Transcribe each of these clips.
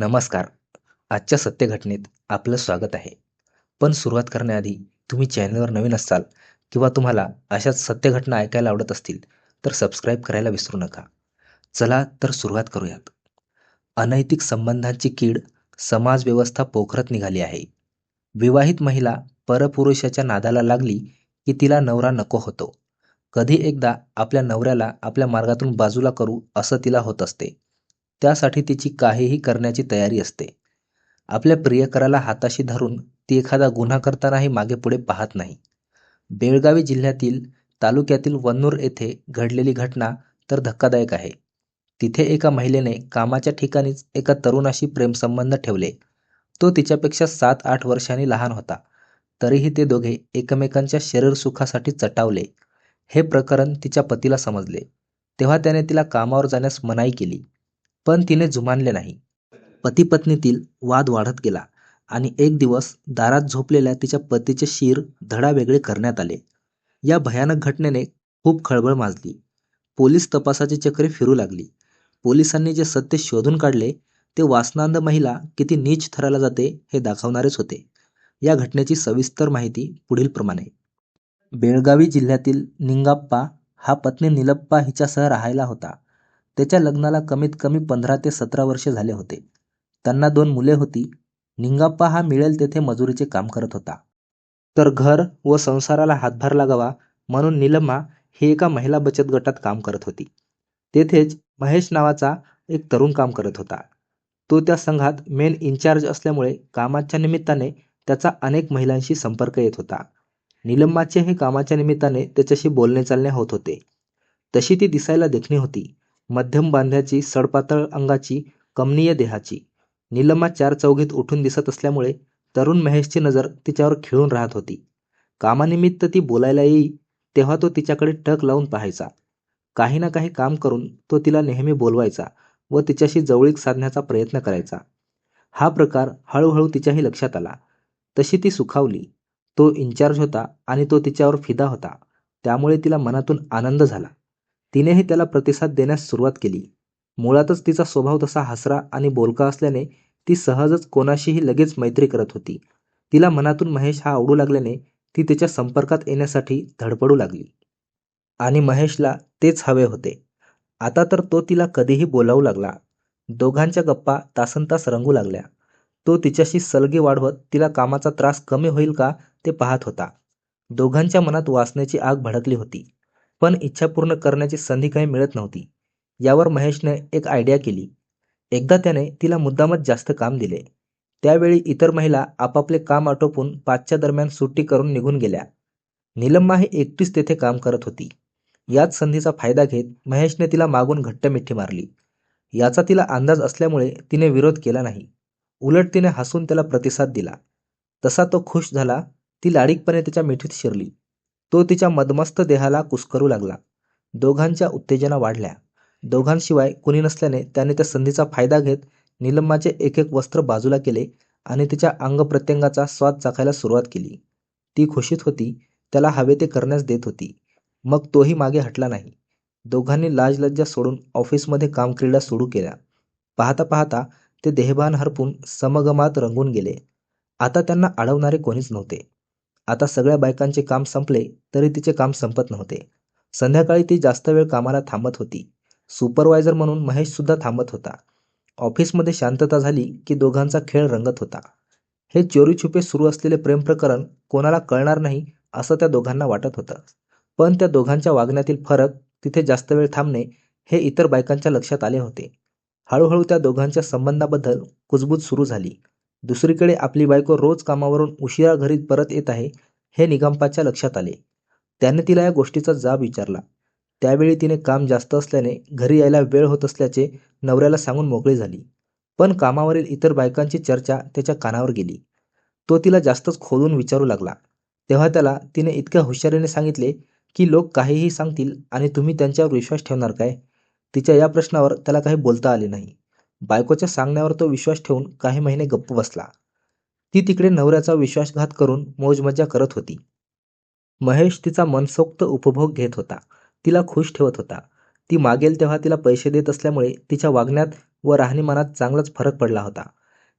नमस्कार. आजच्या सत्यघटनेत आपलं स्वागत आहे. पण सुरुवात करण्याआधी तुम्ही चॅनलवर नवीन असाल किंवा तुम्हाला अशाच सत्यघटना ऐकायला आवडत असतील तर सबस्क्राईब करायला विसरू नका. चला तर सुरुवात करूयात. अनैतिक संबंधांची कीड समाज व्यवस्था पोखरत निघाली आहे. विवाहित महिला परपुरुषाच्या नादाला लागली की तिला नवरा नको होतो. कधी एकदा आपल्या नवऱ्याला आपल्या मार्गातून बाजूला करू असं तिला होत असते. त्यासाठी तिची काहीही करण्याची तयारी असते. आपल्या प्रियकराला हाताशी धरून ती एखादा गुन्हा करतानाही मागे पुढे पाहत नाही. बेळगावी जिल्ह्यातील तालुक्यातील वन्नूर येथे घडलेली घटना तर धक्कादायक आहे. तिथे एका महिलेने कामाच्या ठिकाणीच एका तरुणाशी प्रेमसंबंध ठेवले. तो तिच्यापेक्षा सात आठ वर्षांनी लहान होता. तरीही ते दोघे एकमेकांच्या शरीर सुखासाठी चटावले. हे प्रकरण तिच्या पतीला समजले. तेव्हा त्याने तिला कामावर जाण्यास मनाई केली. पण तिने जुमानले नाही. पती पत्नीतील वाद वाढत गेला आणि एक दिवस दारात झोपलेल्या तिच्या पतीचे शिर धडावेगळे करण्यात आले. या भयानक घटनेने खूप खळबळ माजली. पोलीस तपासाची चक्रे फिरू लागली. पोलिसांनी जे सत्य शोधून काढले ते वासनांद महिला किती नीच थराला जाते हे दाखवणारेच होते. या घटनेची सविस्तर माहिती पुढील प्रमाणे बेळगावी जिल्ह्यातील निंगाप्पा हा पत्नी निलप्पा हिच्यासह राहायला होता. त्याच्या लग्नाला कमीत कमी पंधरा ते सतरा वर्षे झाले होते. त्यांना दोन मुले होती. निंगाप्पा हा मिळेल तेथे मजुरीचे काम करत होता. तर घर व संसाराला हातभार लागावा म्हणून निलम्मा ही एका महिला बचत गटात काम करत होती. तेथेच महेश नावाचा एक तरुण काम करत होता. तो त्या संघात मेन इन्चार्ज असल्यामुळे कामाच्या निमित्ताने त्याचा अनेक महिलांशी संपर्क येत होता. निलम्माचे हे कामाच्या निमित्ताने त्याच्याशी बोलणे चालणे होत होते. तशी ती दिसायला देखणी होती. मध्यम बांध्याची सडपातळ अंगाची कमनीय देहाची. निलमा चार चौघीत उठून दिसत असल्यामुळे तरुण महेशची नजर तिच्यावर खिळून राहत होती. कामानिमित्त ती बोलायला येई तेव्हा तो तिच्याकडे टक लावून पाहायचा. काही ना काही काम करून तो तिला नेहमी बोलवायचा व तिच्याशी जवळीक साधण्याचा प्रयत्न करायचा. हा प्रकार हळूहळू तिच्याही लक्षात आला. तशी ती सुखावली. तो इन्चार्ज होता आणि तो तिच्यावर फिदा होता. त्यामुळे तिला मनातून आनंद झाला. तिनेही त्याला प्रतिसाद देण्यास सुरुवात केली. मुळातच तिचा स्वभाव तसा हसरा आणि बोलका असल्याने ती सहजच कोणाशीही लगेच मैत्री करत होती. तिला मनातून महेश हा आवडू लागल्याने ती त्याच्या संपर्कात येण्यासाठी धडपडू लागली. आणि महेशला तेच हवे होते. आता तर तो तिला कधीही बोलावू लागला. दोघांच्या गप्पा तासनतास रंगू लागल्या. तो तिच्याशी सलगी वाढवत तिला कामाचा त्रास कमी होईल का ते पाहत होता. दोघांच्या मनात वासनेची आग भडकली होती. पण इच्छा पूर्ण करण्याची संधी काही मिळत नव्हती. यावर महेशने एक आयडिया केली. एकदा त्याने तिला मुद्दामच जास्त काम दिले. त्यावेळी इतर महिला आपापले काम आटोपून पाचच्या दरम्यान सुट्टी करून निघून गेल्या. निलम्मा ही एकटीच तेथे काम करत होती. याच संधीचा फायदा घेत महेशने तिला मागून घट्ट मिठी मारली. याचा तिला अंदाज असल्यामुळे तिने विरोध केला नाही. उलट तिने हसून त्याला प्रतिसाद दिला. तसा तो खुश झाला ती लाडीकपणे त्याच्या मिठीत शिरली. तो तिच्या मदमस्त देहाला कुस्करू लागला. दोघांच्या उत्तेजना वाढल्या. दोघांशिवाय कुणी नसल्याने त्याने त्या संधीचा फायदा घेत निलंबाचे एक एक वस्त्र बाजूला केले आणि तिच्या अंग प्रत्यंगाचा स्वाद चाखायला सुरुवात केली. ती खुशीत होती त्याला हवे ते करण्यास देत होती. मग तोही मागे हटला नाही. दोघांनी लाजलज्जा सोडून ऑफिसमध्ये कामक्रीडा सुरू केल्या. पाहता पाहता ते देहभान हरपून समगमात रंगून गेले. आता त्यांना अडवणारे कोणीच नव्हते. आता सगळ्या बायकांचे काम संपले तरी तिचे काम संपत नव्हते. संध्याकाळी ती जास्त वेळ कामाला थांबत होती. सुपरवायझर म्हणून महेश सुद्धा थांबत होता. ऑफिसमध्ये शांतता झाली की दोघांचा खेळ रंगत होता. हे चोरीछुपे सुरू असलेले प्रेम प्रकरण कोणाला कळणार नाही असं त्या दोघांना वाटत होतं. पण त्या दोघांच्या वागण्यातील फरक तिथे जास्त वेळ थांबणे हे इतर बायकांच्या लक्षात आले होते. हळूहळू त्या दोघांच्या संबंधाबद्दल कुजबूज सुरू झाली. दुसरीकडे आपली बायको रोज कामावरून उशिरा घरी परत येत आहे हे निगंपाच्या लक्षात आले. त्याने तिला या गोष्टीचा जाब विचारला. त्यावेळी तिने काम जास्त असल्याने घरी यायला वेळ होत असल्याचे नवऱ्याला सांगून मोकळी झाली. पण कामावरील इतर बायकांची चर्चा त्याच्या कानावर गेली. तो तिला जास्तच खोदून विचारू लागला. तेव्हा त्याला तिने इतक्या हुशारीने सांगितले की लोक काहीही सांगतील आणि तुम्ही त्यांच्यावर विश्वास ठेवणार काय? तिच्या या प्रश्नावर त्याला काही बोलता आले नाही. बायकोच्या सांगण्यावर तो विश्वास ठेवून काही महिने गप्प बसला. ती तिकडे नवऱ्याचा विश्वासघात करून मौजमज्जा करत होती. महेश तिचा मनसोक्त उपभोग घेत होता. तिला खुश ठेवत होता. ती मागेल तेव्हा तिला पैसे देत असल्यामुळे तिच्या वागण्यात व राहणीमानात चांगलाच फरक पडला होता.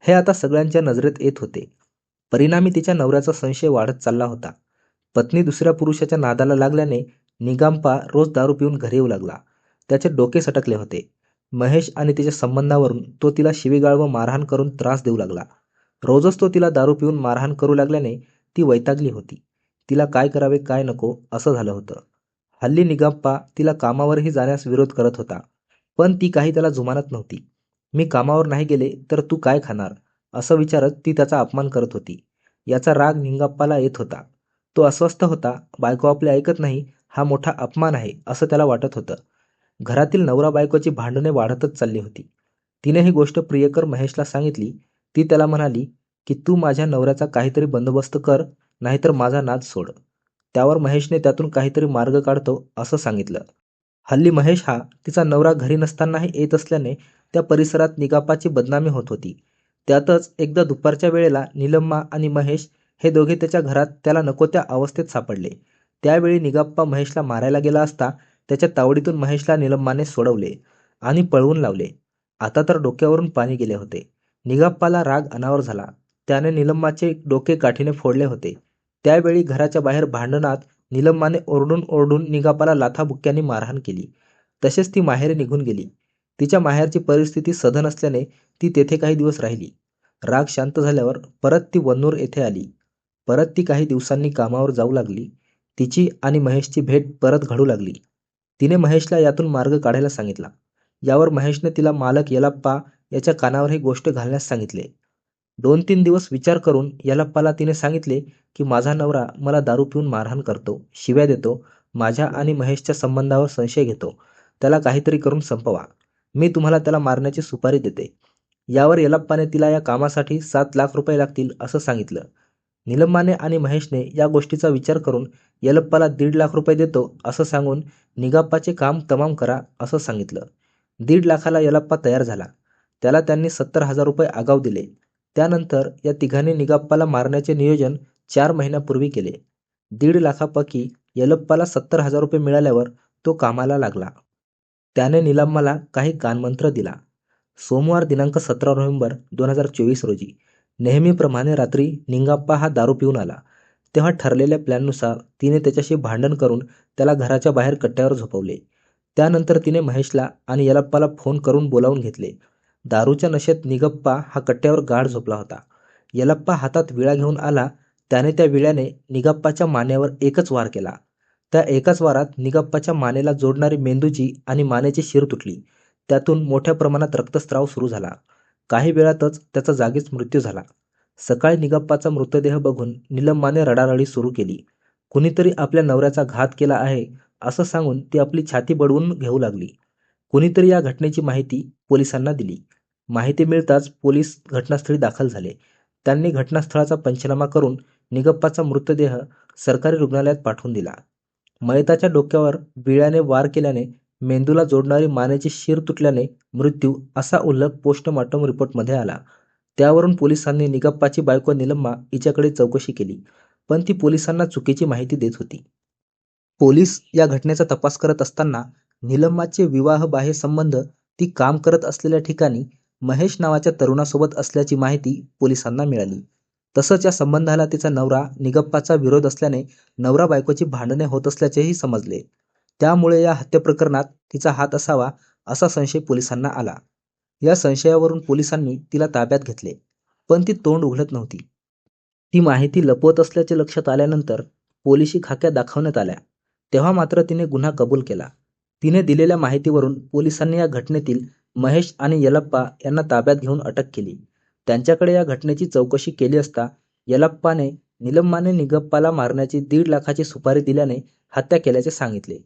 हे आता सगळ्यांच्या नजरेत येत होते. परिणामी तिच्या नवऱ्याचा संशय वाढत चालला होता. पत्नी दुसऱ्या पुरुषाच्या नादाला लागल्याने निगांपा रोज दारू पिऊन घरी येऊ लागला. त्याचे डोके सटकले होते. महेश आणि तिच्या संबंधावरून तो तिला शिवीगाळ व मारहाण करून त्रास देऊ लागला. रोजच तो तिला दारू पिऊन मारहाण करू लागल्याने ती वैतागली होती. तिला काय करावे काय नको असं झालं होतं. हल्ली निगाप्पा तिला कामावरही जाण्यास विरोध करत होता पण ती काही त्याला जुमानत नव्हती. मी कामावर नाही गेले तर तू काय खाणार असं विचारत ती त्याचा अपमान करत होती. याचा राग निंगाप्पाला येत होता. तो अस्वस्थ होता बायको आपले ऐकत नाही हा मोठा अपमान आहे असं त्याला वाटत होतं. घरातील नवरा बायकोची भांडणे वाढतच चालली होती. तिने ही गोष्ट प्रियकर महेशला सांगितली. ती त्याला म्हणाली की तू माझ्या नवऱ्याचा काहीतरी बंदोबस्त कर नाहीतर माझा नाद सोड. त्यावर महेशने त्यातून काहीतरी मार्ग काढतो असं सांगितलं. हल्ली महेश हा तिचा नवरा घरी नसतानाही येत असल्याने त्या परिसरात निगापाची बदनामी होत होती. त्यातच एकदा दुपारच्या वेळेला निलम्मा आणि महेश हे दोघे त्याच्या घरात त्याला नको त्या अवस्थेत सापडले. त्यावेळी निगाप्पा महेशला मारायला गेला असता त्याच्या तावडीतून महेशला निलंबाने सोडवले आणि पळवून लावले. आता तर डोक्यावरून पाणी गेले होते. निगाप्पाला राग अनावर झाला. त्याने निलंबाचे डोके काठीने फोडले होते. त्यावेळी घराच्या बाहेर भांडणात निलंबाने ओरडून ओरडून निगापाला लाथाबुक्क्यांनी मारहाण केली. तसेच ती माहेरी निघून गेली. तिच्या माहेरची परिस्थिती सधन असल्याने ती तेथे काही दिवस राहिली. राग शांत झाल्यावर परत ती वन्नूर येथे आली. परत ती काही दिवसांनी कामावर जाऊ लागली. तिची आणि महेशची भेट परत घडू लागली. तिने महेशला यातून मार्ग काढायला सांगितला. यावर महेशने तिला मालक यलाप्पा याच्या कानावर ही गोष्ट घालण्यास सांगितले. दोन तीन दिवस विचार करून यलाप्पाला तिने सांगितले की माझा नवरा मला दारू पिऊन मारहाण करतो शिव्या देतो माझ्या आणि महेशच्या संबंधावर संशय घेतो त्याला काहीतरी करून संपवा. मी तुम्हाला त्याला मारण्याची सुपारी देते. यावर यलप्पाने तिला या कामासाठी सात लाख रुपये लागतील असं सांगितलं. निलंबाने आणि महेशने या गोष्टीचा विचार करून यलप्पाला दीड लाख रुपये देतो असं सांगून निगाप्पाचे काम तमाम करा असं सांगितलं. दीड लाखाला यलप्पा तयार झाला. त्याला त्यांनी सत्तर हजार रुपये आगाव दिले. त्यानंतर या तिघांनी निगाप्पाला मारण्याचे नियोजन चार महिन्यापूर्वी केले. दीड लाखापैकी यलप्पाला सत्तर हजार रुपये मिळाल्यावर तो कामाला लागला. त्याने निलाम्माला काही कानमंत्र दिला. सोमवार दिनांक सतरा नोव्हेंबर दोन हजार चोवीस रोजी नेहमीप्रमाणे रात्री निंगाप्पा हा दारू पिऊन आला. तेव्हा ठरलेल्या प्लॅननुसार तिने त्याच्याशी भांडण करून त्याला घराच्या बाहेर कट्ट्यावर झोपवले. त्यानंतर तिने महेशला आणि यलप्पाला फोन करून बोलावून घेतले. दारूच्या नशेत निगप्पा हा कट्ट्यावर गाढ झोपला होता. यलप्पा हातात विळा घेऊन आला. त्याने त्या विळ्याने निगप्पाच्या मानेवर एकच वार केला. त्या एकाच वारात निगप्पाच्या मानेला जोडणारी मेंदूची आणि मानेची शिर तुटली. त्यातून मोठ्या प्रमाणात रक्तस्राव सुरू झाला. काही वेळातच त्याचा जागीच मृत्यू झाला. सकाळी निगप्पाचा मृतदेह बघून निलंबाने रडारडी सुरू केली. कुणीतरी आपल्या नवऱ्याचा घात केला आहे असं सांगून ती आपली छाती बडवून घेऊ लागली. कुणीतरी या घटनेची माहिती पोलिसांना दिली. माहिती मिळताच पोलीस घटनास्थळी दाखल झाले. त्यांनी घटनास्थळाचा पंचनामा करून निगप्पाचा मृतदेह सरकारी रुग्णालयात पाठवून दिला. मयताच्या डोक्यावर विळ्याने वार केल्याने मेंदूला जोडणारी मानेची शिर तुटल्याने मृत्यू असा उल्लेख पोस्टमॉर्टम रिपोर्टमध्ये आला. त्यावरून पोलिसांनी निगप्पाची बायको निलम्मा हिच्याकडे चौकशी केली पण ती पोलिसांना चुकीची माहिती देत होती. पोलीस या घटनेचा तपास करत असताना निलम्माचे विवाहबाह्य संबंध ती काम करत असलेल्या ठिकाणी महेश नावाच्या तरुणासोबत असल्याची माहिती पोलिसांना मिळाली. तसंच या संबंधाला तिचा नवरा निगप्पाचा विरोध असल्याने नवरा बायकोची भांडणे होत असल्याचेही समजले. त्यामुळे या हत्येप्रकरणात तिचा हात असावा असा संशय पोलिसांना आला. या संशयावरून पोलिसांनी तिला ताब्यात घेतले पण ती तोंड उघडत नव्हती. ती माहिती लपवत असल्याचे लक्षात आल्यानंतर पोलिशी खाक्या दाखवण्यात आल्या. तेव्हा मात्र तिने गुन्हा कबूल केला. तिने दिलेल्या माहितीवरून पोलिसांनी या घटनेतील महेश आणि यलप्पा यांना ताब्यात घेऊन अटक केली. त्यांच्याकडे या घटनेची चौकशी केली असता यलप्पाने निलम्माने निगप्पाला मारण्याची दीड लाखाची सुपारी दिल्याने हत्या केल्याचे सांगितले.